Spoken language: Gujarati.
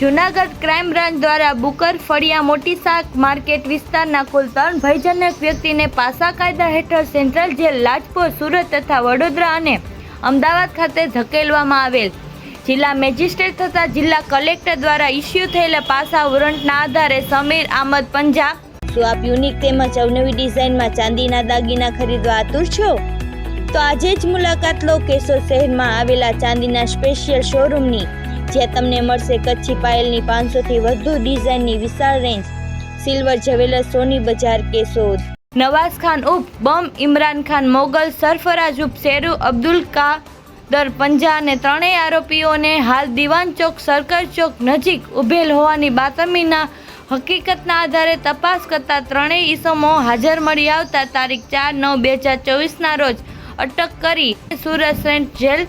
જુનાગઢ ક્રાઇમ બ્રાન્ચ દ્વારા બુકર ફળિયા મોટી શાક માર્કેટ વિસ્તારના કુલ ત્રણ ભયજનક વ્યક્તિને પાસા કાયદા હેઠળ સેન્ટ્રલ જેલ, લાજપોર, સુરત તથા વડોદરા અને અમદાવાદ ખાતે ધકેલવામાં આવેલ. જિલ્લા મેજિસ્ટ્રેટ તથા જિલ્લા કલેક્ટર દ્વારા ઇસ્યુ થયેલા પાસા વોરંટના આધારે સમીર આમદ પંજા. શું આપ યુનિક તેમજ અવનવી ડિઝાઇનમાં ચાંદીના દાગીના ખરીદવા આતુર છો? તો આજે જ મુલાકાત લો કેશોદ શહેરમાં આવેલા ચાંદીના સ્પેશિયલ શોરૂમની જ્યાં તમને મળશે કચ્છી પાયલની પાંચસોથી વધુ ડિઝાઇનની વિશાળ રેન્જ સિલ્વર જ્વેલર્સ સોની બજાર કેશોદ નવાઝ ખાન ઉપ બમ ઇમરાન ખાન, મોગલ સરફરાજ ઉપ શેરુ અબ્દુલ કાદર પંજા અને ત્રણેય આરોપીઓને હાલ દિવાન ચોક, સરકાર ચોક નજીક ઉભેલ હોવાની બાતમીના હકીકતના આધારે તપાસ કરતા ત્રણેય ઈસમો હાજર મળી આવતા તારીખ ચાર નવ બે હજાર ચોવીસના રોજ અટક કરી. Surat Saint jail